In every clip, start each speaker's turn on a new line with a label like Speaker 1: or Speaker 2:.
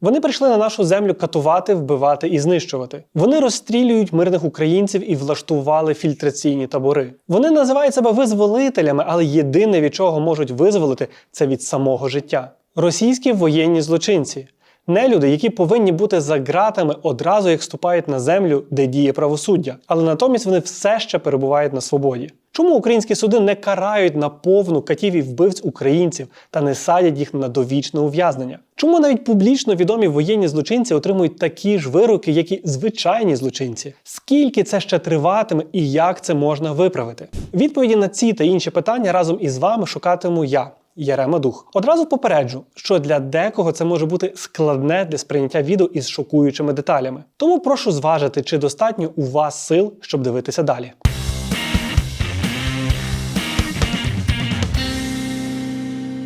Speaker 1: Вони прийшли на нашу землю катувати, вбивати і знищувати. Вони розстрілюють мирних українців і влаштували фільтраційні табори. Вони називають себе визволителями, але єдине від чого можуть визволити це від самого життя. Російські воєнні злочинці. Нелюди, які повинні бути за ґратами одразу як ступають на землю, де діє правосуддя, але натомість вони все ще перебувають на свободі. Чому українські суди не карають на повну катів і вбивць українців та не садять їх на довічне ув'язнення? Чому навіть публічно відомі воєнні злочинці отримують такі ж вироки, як і звичайні злочинці? Скільки це ще триватиме і як це можна виправити? Відповіді на ці та інші питання разом із вами шукатиму я. Ярема Дух. Одразу попереджу, що для декого це може бути складне для сприйняття відео із шокуючими деталями. Тому прошу зважити, чи достатньо у вас сил, щоб дивитися далі.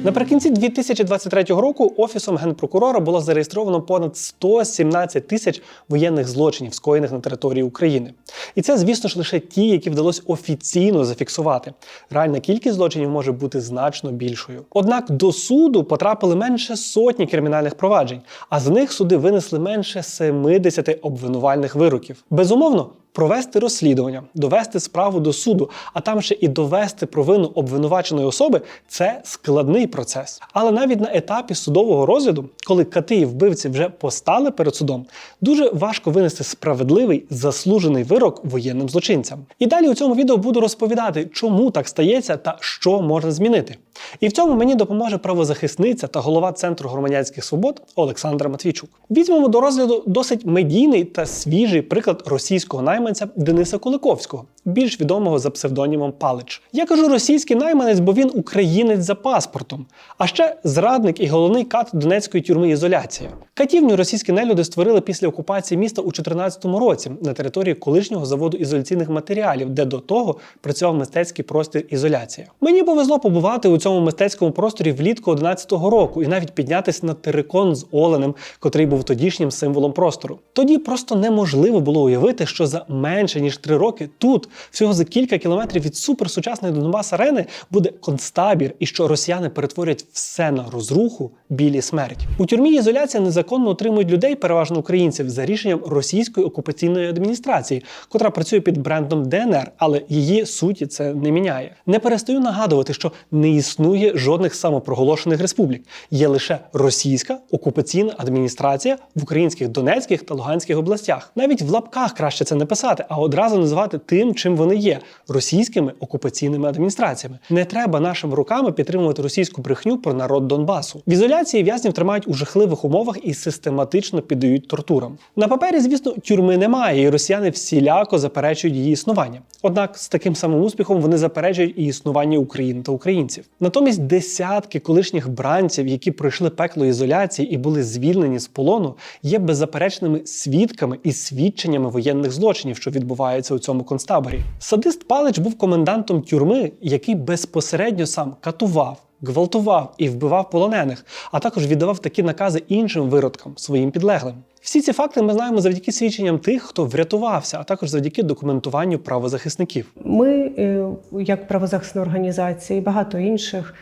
Speaker 1: Наприкінці 2023 року офісом генпрокурора було зареєстровано понад 117 тисяч воєнних злочинів, скоєних на території України. І це, звісно ж, лише ті, які вдалося офіційно зафіксувати. Реальна кількість злочинів може бути значно більшою. Однак до суду потрапили менше сотні кримінальних проваджень, а з них суди винесли менше 70 обвинувальних вироків. Безумовно. Провести розслідування, довести справу до суду, а там ще і довести провину обвинуваченої особи це складний процес. Але навіть на етапі судового розгляду, коли кати і вбивці вже постали перед судом, дуже важко винести справедливий заслужений вирок воєнним злочинцям. І далі у цьому відео буду розповідати, чому так стається та що можна змінити. І в цьому мені допоможе правозахисниця та голова Центру громадянських свобод Олександра Матвійчук. Візьмемо до розгляду досить медійний та свіжий приклад російського найманця Дениса Куликовського, більш відомого за псевдонімом Палич. Я кажу російський найманець, бо він українець за паспортом, а ще зрадник і головний кат Донецької тюрми ізоляція. Катівню російські нелюди створили після окупації міста у 2014 році на території колишнього заводу ізоляційних матеріалів, де до того працював мистецький простір ізоляція. Мені повезло побувати у цьому мистецькому просторі влітку 2011 року і навіть піднятися на терикон з оленем, котрий був тодішнім символом простору. Тоді просто неможливо було уявити, що за менше ніж три роки тут, всього за кілька кілометрів від суперсучасної Донбас арени, буде концтабір, і що росіяни перетворять все на розруху, білі смерть. У тюрмі ізоляція незаконно отримують людей, переважно українців, за рішенням російської окупаційної адміністрації, котра працює під брендом ДНР, але її суті це не міняє. Не перестаю нагадувати, що не існує жодних самопроголошених республік. Є лише російська окупаційна адміністрація в українських Донецьких та Луганських областях. Навіть в лапках краще це не писати, а одразу називати тим, чим вони є російськими окупаційними адміністраціями. Не треба нашими руками підтримувати російську брехню про народ Донбасу. В ізоляції в'язнів тримають у жахливих умовах і систематично піддають тортурам. На папері, звісно, тюрми немає, і росіяни всіляко заперечують її існування. Однак з таким самим успіхом вони заперечують і існування України та українців. Натомість десятки колишніх бранців, які пройшли пекло ізоляції і були звільнені з полону, є беззаперечними свідками і свідченнями воєнних злочинів, що відбуваються у цьому концтаборі. Садист Палич був комендантом тюрми, який безпосередньо сам катував. Гвалтував і вбивав полонених, а також віддавав такі накази іншим виродкам, своїм підлеглим. Всі ці факти ми знаємо завдяки свідченням тих, хто врятувався, а також завдяки документуванню правозахисників.
Speaker 2: Ми, е, як правозахисна організація, і багато інших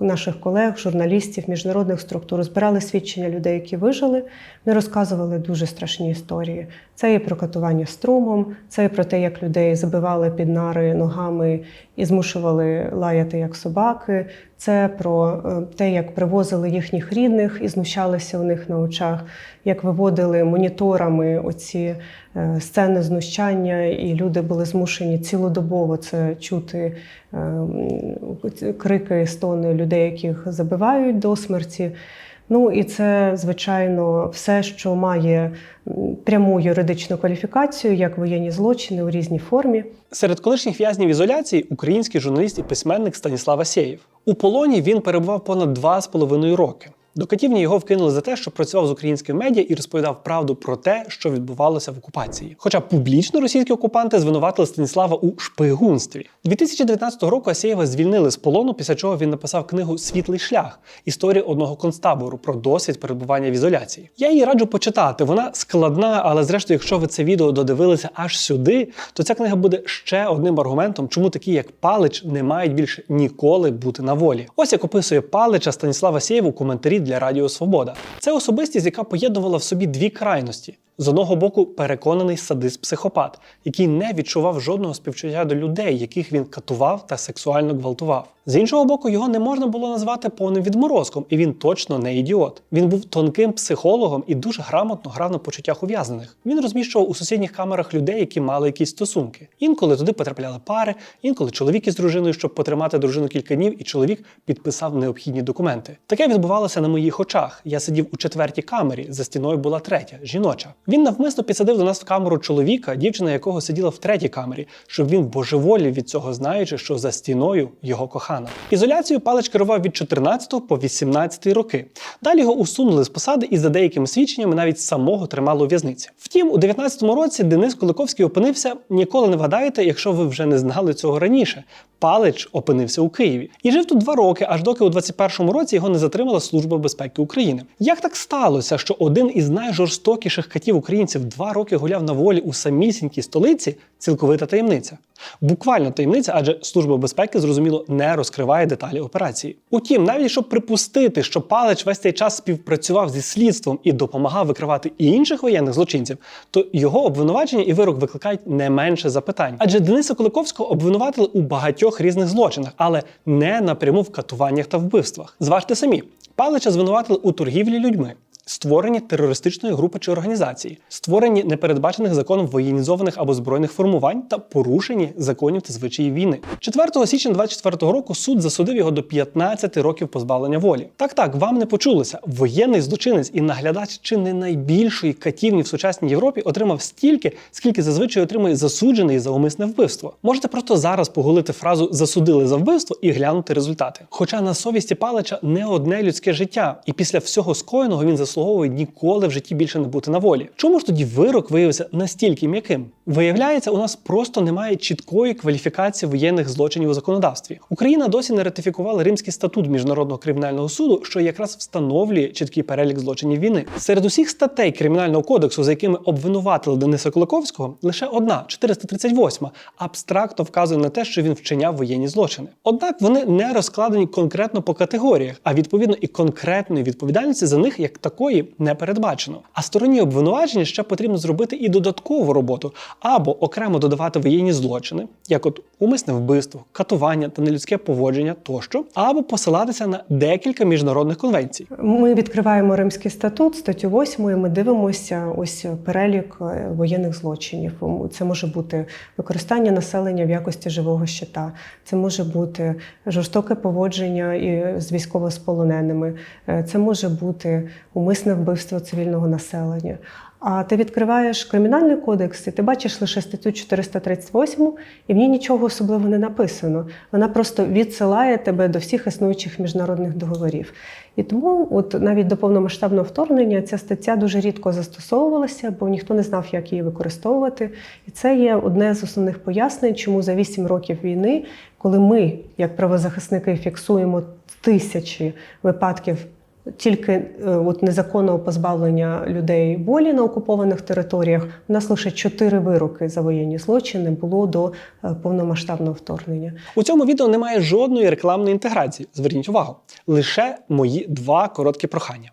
Speaker 2: наших колег, журналістів, міжнародних структур збирали свідчення людей, які вижили. Вони розказували дуже страшні історії. Це і про катування струмом, це і про те, як людей забивали під нари ногами і змушували лаяти як собаки. Це про е, те, як привозили їхніх рідних і знущалися у них на очах, як виводили моніторами оці е, сцени знущання, і люди були змушені цілодобово це чути е, крики, стони людей, яких забивають до смерті. Ну і це, звичайно, все, що має пряму юридичну кваліфікацію, як воєнні злочини у різній формі.
Speaker 1: Серед колишніх в'язнів ізоляції український журналіст і письменник Станіслав Асєєв. У полоні він перебував понад два з половиною роки. До катівні його вкинули за те, що працював з українськими медіа і розповідав правду про те, що відбувалося в окупації. Хоча публічно російські окупанти звинуватили Станіслава у шпигунстві. 2019 року Асєєва звільнили з полону, після чого він написав книгу Світлий шлях історія одного концтабору про досвід перебування в ізоляції. Я її раджу почитати. Вона складна, але зрештою, якщо ви це відео додивилися аж сюди, то ця книга буде ще одним аргументом, чому такі, як Палич, не мають більше ніколи бути на волі. Ось як описує Палича Станіслав Асєєв у коментарі для Радіо Свобода. Це особистість, яка поєднувала в собі дві крайності. З одного боку, переконаний садист-психопат, який не відчував жодного співчуття до людей, яких він катував та сексуально гвалтував. З іншого боку, його не можна було назвати повним відморозком, і він точно не ідіот. Він був тонким психологом і дуже грамотно грав на почуттях ув'язнених. Він розміщував у сусідніх камерах людей, які мали якісь стосунки. Інколи туди потрапляли пари, інколи чоловік із дружиною, щоб потримати дружину кілька днів, і чоловік підписав необхідні документи. Таке відбувалося на моїх очах. Я сидів у четвертій камері, за стіною була третя, жіноча. Він навмисно підсадив до нас в камеру чоловіка, дівчина якого сиділа в третій камері, щоб він божеволів від цього, знаючи, що за стіною його кохана. Ізоляцією Палич керував від 14 по 18 роки. Далі його усунули з посади і за деякими свідченнями навіть самого тримали у в'язниці. Втім, у 19-му році Денис Куликовський опинився ніколи не вгадаєте, якщо ви вже не знали цього раніше. Палич опинився у Києві і жив тут два роки, аж доки у 21-му році його не затримала Служба безпеки України. Як так сталося, що один із найжорстокіших катів українців два роки гуляв на волі у самісінькій столиці? Цілковита таємниця. Буквально таємниця, адже служба безпеки зрозуміло не розкриває деталі операції. Утім, навіть щоб припустити, що Палич весь цей час співпрацював зі слідством і допомагав викривати і інших воєнних злочинців, то його обвинувачення і вирок викликають не менше запитань. Адже Дениса Куликовського обвинуватили у багатьох різних злочинах, але не напряму в катуваннях та вбивствах. Зважте самі, Палича звинуватили у торгівлі людьми. Створенні терористичної групи чи організації, створенні непередбачених законом воєнізованих або збройних формувань та порушенні законів та звичаїв війни. 4 січня 24 року суд засудив його до 15 років позбавлення волі. Так, так, вам не почулося. Воєнний злочинець і наглядач чи не найбільшої катівні в сучасній Європі отримав стільки, скільки зазвичай отримує засуджений за умисне вбивство. Можете просто зараз погулити фразу засудили за вбивство і глянути результати. Хоча на совісті Палича не одне людське життя, і після всього скоєного він заслуговує ніколи в житті більше не бути на волі. Чому ж тоді вирок виявився настільки м'яким? Виявляється, у нас просто немає чіткої кваліфікації воєнних злочинів у законодавстві. Україна досі не ратифікувала Римський статут міжнародного кримінального суду, що якраз встановлює чіткий перелік злочинів війни. Серед усіх статей кримінального кодексу, за якими обвинуватили Дениса Куликовського, лише одна 438 абстрактно вказує на те, що він вчиняв воєнні злочини. Однак вони не розкладені конкретно по категоріях, а відповідно і конкретної відповідальності за них як такої не передбачено. А стороні обвинувачення ще потрібно зробити і додаткову роботу, або окремо додавати воєнні злочини, як от умисне вбивство, катування та нелюдське поводження тощо, або посилатися на декілька міжнародних конвенцій.
Speaker 2: Ми відкриваємо Римський статут, статтю 8, і ми дивимося ось перелік е, воєнних злочинів. Це може бути використання населення в якості живого щита, це може бути жорстоке поводження з військовосполоненими, е, це може бути умисне вбивство цивільного населення. А ти відкриваєш кримінальний кодекс, і ти бачиш лише статтю 438, і в ній нічого особливо не написано. Вона просто відсилає тебе до всіх існуючих міжнародних договорів. І тому, от навіть до повномасштабного вторгнення, ця стаття дуже рідко застосовувалася, бо ніхто не знав, як її використовувати. І це є одне з основних пояснень, чому за 8 років війни, коли ми, як правозахисники, фіксуємо тисячі випадків тільки е, от незаконного позбавлення людей волі на окупованих територіях. У нас лише чотири вироки за воєнні злочини було до е, повномасштабного вторгнення.
Speaker 1: У цьому відео немає жодної рекламної інтеграції. Зверніть увагу, лише мої два короткі прохання.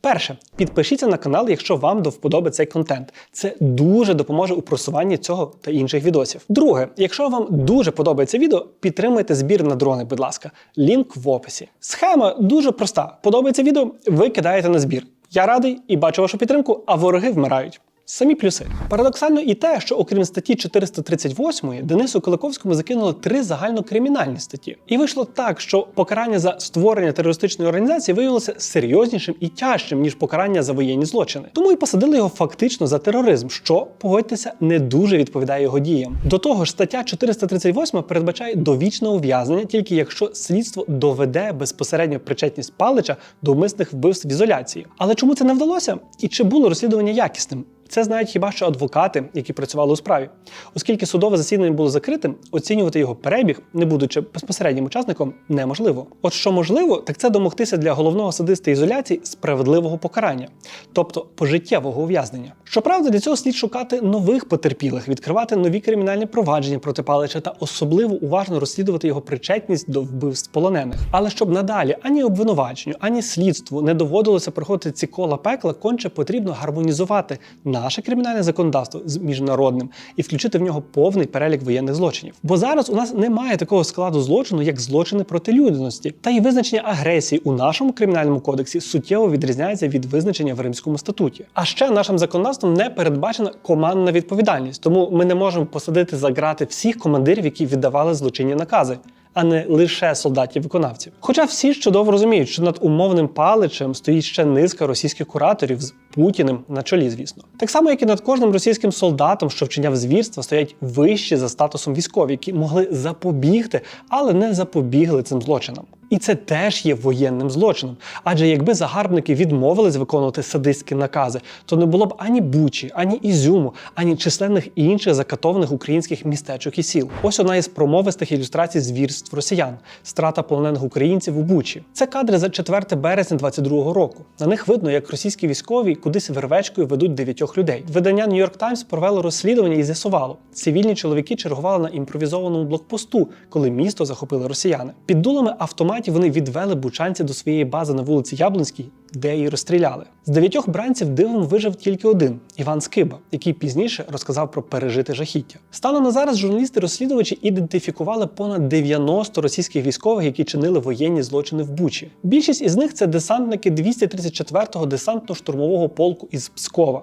Speaker 1: Перше, підпишіться на канал, якщо вам до вподоби цей контент. Це дуже допоможе у просуванні цього та інших відосів. Друге, якщо вам дуже подобається відео, підтримайте збір на дрони, будь ласка. Лінк в описі. Схема дуже проста. Подобається відео, ви кидаєте на збір. Я радий і бачу вашу підтримку, а вороги вмирають. Самі плюси. Парадоксально і те, що окрім статті 438 Денису Куликовському закинули три загальнокримінальні статті. І вийшло так, що покарання за створення терористичної організації виявилося серйознішим і тяжчим, ніж покарання за воєнні злочини. Тому і посадили його фактично за тероризм, що, погодьтеся, не дуже відповідає його діям. До того ж, стаття 438 передбачає довічне ув'язнення, тільки якщо слідство доведе безпосередньо причетність палича до умисних вбивств в ізоляції. Але чому це не вдалося? І чи було розслідування якісним? Це знають хіба що адвокати, які працювали у справі. Оскільки судове засідання було закритим, оцінювати його перебіг, не будучи безпосереднім учасником, неможливо. От що можливо, так це домогтися для головного садиста ізоляції справедливого покарання, тобто пожиттєвого ув'язнення. Щоправда, для цього слід шукати нових потерпілих, відкривати нові кримінальні провадження проти Палича та особливо уважно розслідувати його причетність до вбивств полонених. Але щоб надалі ані обвинуваченню, ані слідству не доводилося проходити ці кола пекла, конче потрібно гармонізувати наше кримінальне законодавство з міжнародним і включити в нього повний перелік воєнних злочинів. Бо зараз у нас немає такого складу злочину, як злочини проти людяності, та й визначення агресії у нашому кримінальному кодексі суттєво відрізняється від визначення в Римському статуті. А ще нашим законодавством не передбачена командна відповідальність, тому ми не можемо посадити за грати всіх командирів, які віддавали злочинні накази. А не лише солдатів-виконавців. Хоча всі ж чудово розуміють, що над умовним паличем стоїть ще низка російських кураторів з Путіним на чолі, звісно. Так само, як і над кожним російським солдатом, що вчиняв звірства, стоять вищі за статусом військові, які могли запобігти, але не запобігли цим злочинам. І це теж є воєнним злочином. Адже якби загарбники відмовились виконувати садистські накази, то не було б ані Бучі, ані Ізюму, ані численних інших закатованих українських містечок і сіл. Ось одна із промовистих ілюстрацій звірств росіян страта полонених українців у Бучі. Це кадри за 4 березня 22-го року. На них видно, як російські військові кудись вервечкою ведуть дев'ятьох людей. Видання New York Times провело розслідування і з'ясувало, цивільні чоловіки чергували на імпровізованому блокпосту, коли місто захопили росіяни. Під дулами автоматів вони відвели бучанці до своєї бази на вулиці Яблонській, де її розстріляли. З дев'ятьох бранців дивом вижив тільки один Іван Скиба, який пізніше розказав про пережите жахіття. Станом на зараз журналісти-розслідувачі ідентифікували понад 90 російських військових, які чинили воєнні злочини в Бучі. Більшість із них це десантники 234-го десантно-штурмового полку із Пскова.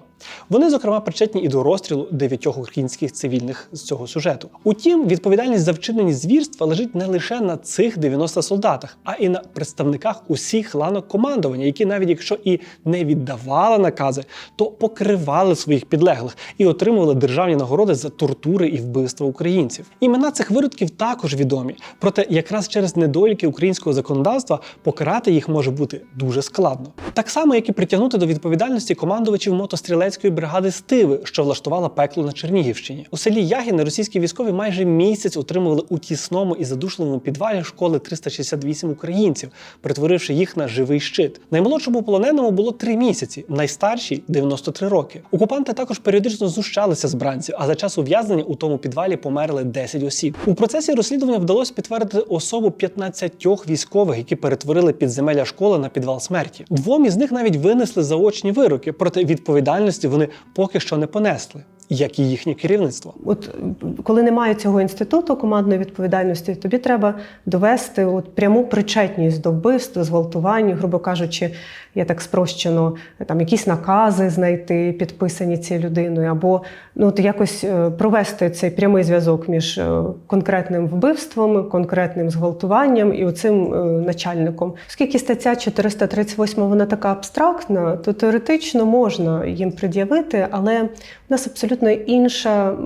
Speaker 1: Вони, зокрема, причетні і до розстрілу дев'ятьох українських цивільних з цього сюжету. Утім, відповідальність за вчинені звірства лежить не лише на цих 90 солдатах, а і на представниках усіх ланок командування, які навіть якщо і не віддавали накази, то покривали своїх підлеглих і отримували державні нагороди за тортури і вбивства українців. Імена цих виродків також відомі. Проте, якраз через недоліки українського законодавства покарати їх може бути дуже складно. Так само, як і притягнути до відповідальності командувачів мотострілецької бригади Стиви, що влаштувала пекло на Чернігівщині. У селі Ягіни російські військові майже місяць утримували у тісному і задушливому підвалі школи 368 українців, перетворивши їх на живий щит. Наймолодшому полоненому було три місяці, найстаршій 93 роки. Окупанти також періодично знущалися з бранців, а за час ув'язнення у тому підвалі померли 10 осіб. У процесі розслідування вдалося підтвердити особу 15 військових, які перетворили підземелля школи на підвал смерті. Двом із них навіть винесли заочні вироки, проте відповідальності вони поки що не понесли. Як і їхнє керівництво,
Speaker 2: От коли немає цього інституту командної відповідальності, тобі треба довести от пряму причетність до вбивств, зґвалтувань, грубо кажучи, я так спрощено там якісь накази знайти, підписані цією людиною, або ну от якось е, провести цей прямий зв'язок між е, конкретним вбивством, конкретним зґвалтуванням і оцим е, начальником. Оскільки стаття 438 вона така абстрактна, то теоретично можна їм пред'явити, але в нас абсолютно інша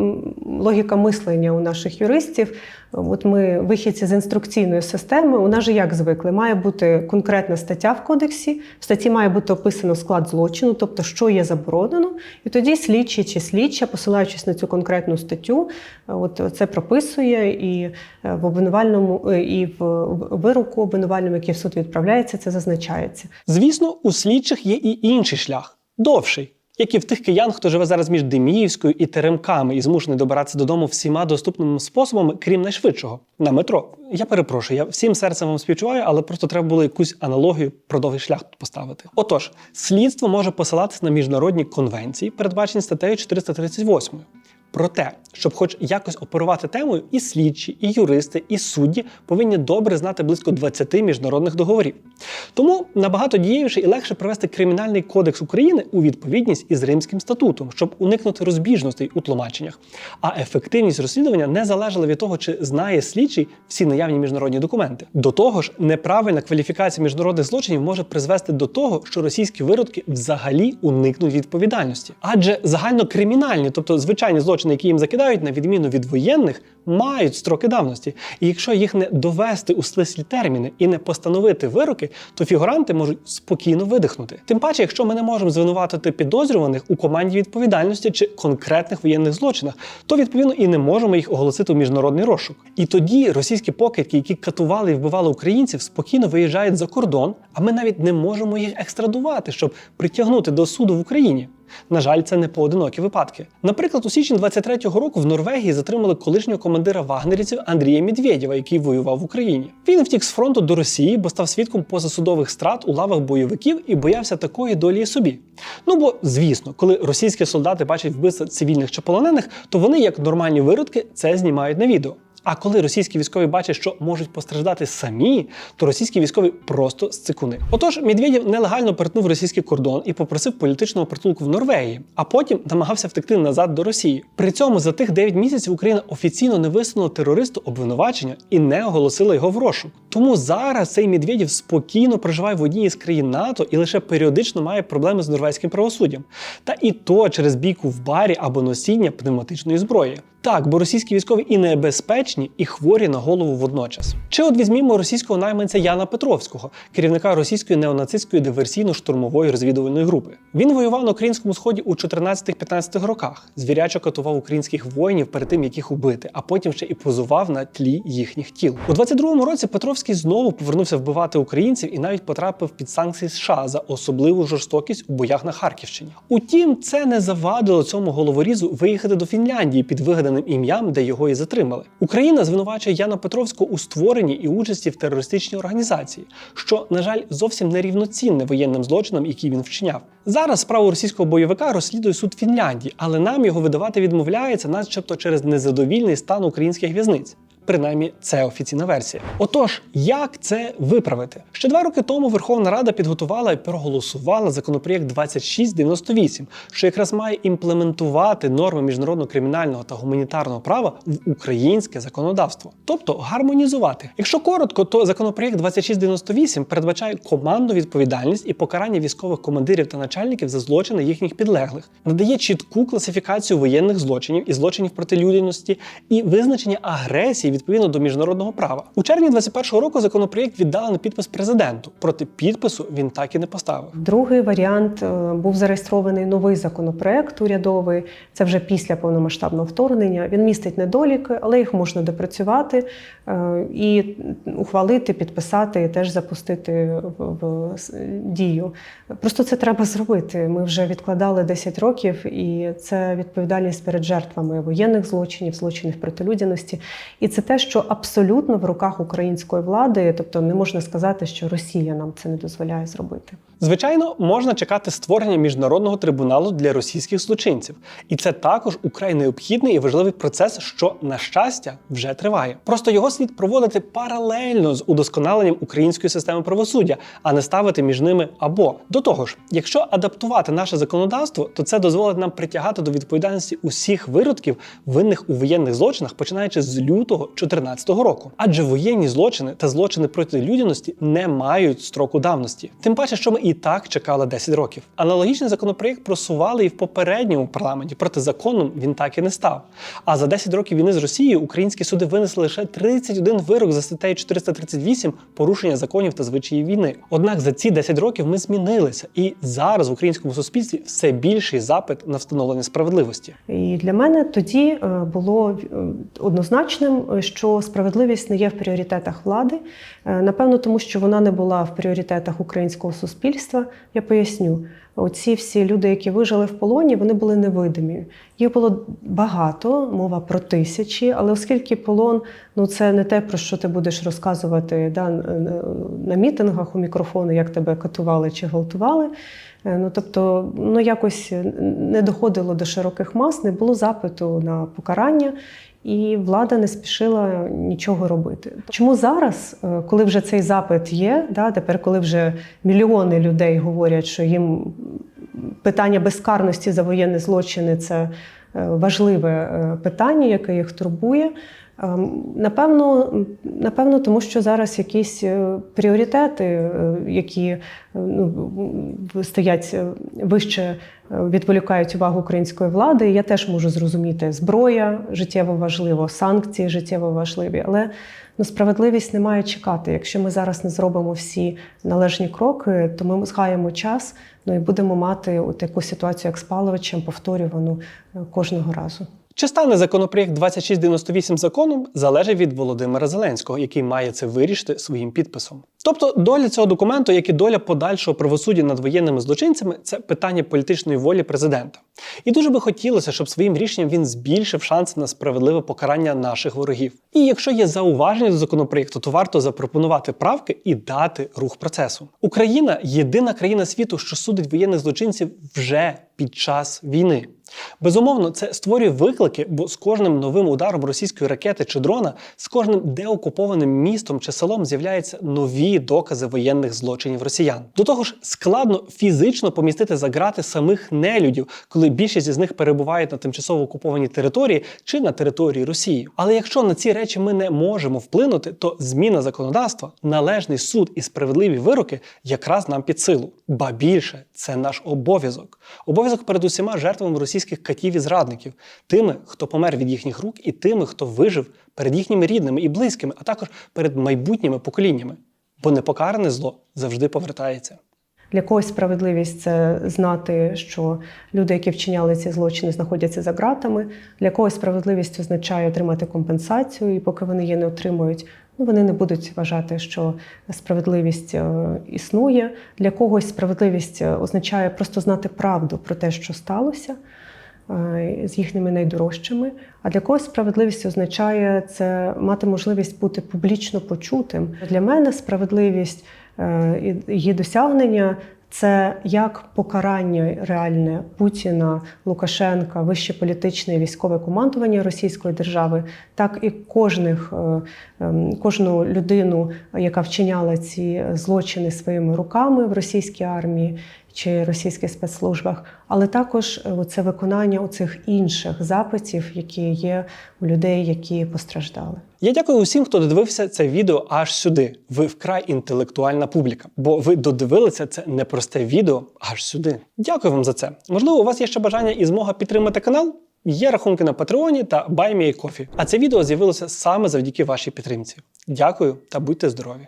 Speaker 2: логіка мислення у наших юристів. От ми вихідці з інструкційної системи. У нас же як звикли, має бути конкретна стаття в кодексі. В статті має бути описано склад злочину, тобто що є заборонено, і тоді слідчий чи слідча, посилаючись на цю конкретну статтю, от це прописує і е, в обвинувальному е, і в вироку обвинувальному, який в суд відправляється, це зазначається.
Speaker 1: звісно, у слідчих є і інший шлях довший. Як і в тих киян, хто живе зараз між Деміївською і Теремками і змушений добиратися додому всіма доступними способами, крім найшвидшого на метро. Я перепрошую, я всім серцем вам співчуваю, але просто треба було якусь аналогію про довгий шлях тут поставити. Отож, слідство може посилатися на міжнародні конвенції, передбачені статтею 438. Проте, щоб хоч якось оперувати темою, і слідчі, і юристи, і судді повинні добре знати близько 20 міжнародних договорів. Тому набагато дієвіше і легше привести Кримінальний кодекс України у відповідність із Римським статутом, щоб уникнути розбіжностей у тлумаченнях. А ефективність розслідування не залежала від того, чи знає слідчий всі наявні міжнародні документи. До того ж, неправильна кваліфікація міжнародних злочинів може призвести до того, що російські виродки взагалі уникнуть відповідальності. Адже загальнокримінальні, тобто звичайні злочини злочини, які їм закидають, на відміну від воєнних, мають строки давності. І якщо їх не довести у стислі терміни і не постановити вироки, то фігуранти можуть спокійно видихнути. Тим паче, якщо ми не можемо звинуватити підозрюваних у команді відповідальності чи конкретних воєнних злочинах, то відповідно і не можемо їх оголосити у міжнародний розшук. І тоді російські покидьки, які катували і вбивали українців, спокійно виїжджають за кордон, а ми навіть не можемо їх екстрадувати, щоб притягнути до суду в Україні. На жаль, це не поодинокі випадки. Наприклад, у січні 23-го року в Норвегії затримали колишнього командира вагнерівців Андрія Медведєва, який воював в Україні. Він втік з фронту до Росії, бо став свідком позасудових страт у лавах бойовиків і боявся такої долі собі. Ну бо, звісно, коли російські солдати бачать вбивства цивільних чи полонених, то вони, як нормальні виродки, це знімають на відео. А коли російські військові бачать, що можуть постраждати самі, то російські військові просто сцикуни. Отож, Медведєв нелегально перетнув російський кордон і попросив політичного притулку в Норвегії, а потім намагався втекти назад до Росії. При цьому за тих 9 місяців Україна офіційно не висунула терористу обвинувачення і не оголосила його в розшук. Тому зараз цей Медведєв спокійно проживає в одній із країн НАТО і лише періодично має проблеми з норвезьким правосуддям. Та і то через бійку в барі або носіння пневматичної зброї. Так, бо російські військові і небезпечні, і хворі на голову водночас. Чи от візьмімо російського найманця Яна Петровського, керівника російської неонацистської диверсійно-штурмової розвідувальної групи. Він воював на українському сході у 14-15 роках, звірячо катував українських воїнів перед тим, як їх убити, а потім ще і позував на тлі їхніх тіл. У 22-му році Петровський знову повернувся вбивати українців і навіть потрапив під санкції США за особливу жорстокість у боях на Харківщині. Утім, це не завадило цьому головорізу виїхати до Фінляндії під вигаданим ім'ям, де його і затримали. Україна звинувачує Яна Петровську у створенні і участі в терористичній організації, що, на жаль, зовсім не рівноцінне воєнним злочинам, які він вчиняв. Зараз справу російського бойовика розслідує суд Фінляндії, але нам його видавати відмовляється, начебто через незадовільний стан українських в'язниць. Принаймні, це офіційна версія. Отож, як це виправити? Ще два роки тому Верховна Рада підготувала і проголосувала законопроєкт 2698, що якраз має імплементувати норми міжнародного кримінального та гуманітарного права в українське законодавство, тобто гармонізувати. Якщо коротко, то законопроєкт 2698 передбачає командну відповідальність і покарання військових командирів та начальників за злочини їхніх підлеглих, надає чітку класифікацію воєнних злочинів і злочинів проти людяності і визначення агресії відповідно до міжнародного права. У червні 2021 року законопроєкт віддали на підпис президенту. Проти підпису він так і не поставив.
Speaker 2: Другий варіант е, був зареєстрований новий законопроект урядовий. Це вже після повномасштабного вторгнення. Він містить недоліки, але їх можна допрацювати е, і ухвалити, підписати і теж запустити в, дію. Просто це треба зробити. Ми вже відкладали 10 років, і це відповідальність перед жертвами воєнних злочинів, злочинів проти людяності. І це те, що абсолютно в руках української влади, тобто не можна сказати, що Росія нам це не дозволяє зробити.
Speaker 1: Звичайно, можна чекати створення міжнародного трибуналу для російських злочинців, і це також украй необхідний і важливий процес, що на щастя вже триває. Просто його слід проводити паралельно з удосконаленням української системи правосуддя, а не ставити між ними або до того ж, якщо адаптувати наше законодавство, то це дозволить нам притягати до відповідальності усіх виродків, винних у воєнних злочинах, починаючи з лютого 2014 року. Адже воєнні злочини та злочини проти людяності не мають строку давності. Тим паче, що ми і так чекали 10 років. Аналогічний законопроєкт просували і в попередньому парламенті, проте законом він так і не став. А за 10 років війни з Росією українські суди винесли лише 31 вирок за статтею 438 порушення законів та звичаїв війни. Однак за ці 10 років ми змінилися, і зараз в українському суспільстві все більший запит на встановлення справедливості.
Speaker 2: І для мене тоді е, було е, однозначним, е, що справедливість не є в пріоритетах влади. Е, Напевно, тому що вона не була в пріоритетах українського суспільства. Я поясню. Оці всі люди, які вижили в полоні, вони були невидимі. Їх було багато, мова про тисячі, але оскільки полон ну це не те, про що ти будеш розказувати да, на мітингах у мікрофони, як тебе катували чи гвалтували. Е, Ну, тобто, ну якось не доходило до широких мас, не було запиту на покарання, і влада не спішила нічого робити. Чому зараз, е, коли вже цей запит є, да, тепер, коли вже мільйони людей говорять, що їм питання безкарності за воєнні злочини це е, важливе е, питання, яке їх турбує. Ем, Напевно, напевно, тому що зараз якісь е, пріоритети, е, які е, ну, стоять вище відволікають увагу української влади. Я теж можу зрозуміти, зброя життєво важливо, санкції життєво важливі, але ну, справедливість не має чекати. Якщо ми зараз не зробимо всі належні кроки, то ми згаємо час ну, і будемо мати от таку ситуацію, як з Павловичем, повторювану кожного разу.
Speaker 1: Чи стане законопроєкт 2698 законом, залежить від Володимира Зеленського, який має це вирішити своїм підписом. Тобто доля цього документу, як і доля подальшого правосуддя над воєнними злочинцями, це питання політичної волі президента. І дуже би хотілося, щоб своїм рішенням він збільшив шанси на справедливе покарання наших ворогів. І якщо є зауваження до законопроєкту, то варто запропонувати правки і дати рух процесу. Україна єдина країна світу, що судить воєнних злочинців вже під час війни. Безумовно, це створює виклики, бо з кожним новим ударом російської ракети чи дрона, з кожним деокупованим містом чи селом з'являються нові докази воєнних злочинів росіян. До того ж, складно фізично помістити за грати самих нелюдів, коли більшість із них перебувають на тимчасово окупованій території чи на території Росії. Але якщо на ці речі ми не можемо вплинути, то зміна законодавства, належний суд і справедливі вироки якраз нам під силу. Ба більше це наш обов'язок. Обов'язок перед усіма жертвами російських катів і зрадників, тими, хто помер від їхніх рук, і тими, хто вижив перед їхніми рідними і близькими, а також перед майбутніми поколіннями. Бо непокаране зло завжди повертається.
Speaker 2: Для когось справедливість це знати, що люди, які вчиняли ці злочини, знаходяться за ґратами. Для когось справедливість означає отримати компенсацію, і поки вони її не отримують, ну вони не будуть вважати, що справедливість е, існує. Для когось справедливість е, означає просто знати правду про те, що сталося. Е, З їхніми найдорожчими, а для когось справедливість означає це мати можливість бути публічно почутим. Для мене справедливість е, її досягнення це як покарання реальне Путіна, Лукашенка, вище політичне і військове командування Російської держави, так і кожних, е, ем, кожну людину, яка вчиняла ці злочини своїми руками в російській армії чи російських спецслужбах, але також е, це виконання оцих інших запитів, які є у людей, які постраждали.
Speaker 1: Я дякую усім, хто додивився це відео аж сюди. Ви вкрай інтелектуальна публіка, бо ви додивилися це непросте відео аж сюди. Дякую вам за це. Можливо, у вас є ще бажання і змога підтримати канал. Є рахунки на Патреоні та BuyMeACoffee. А це відео з'явилося саме завдяки вашій підтримці. Дякую та будьте здорові!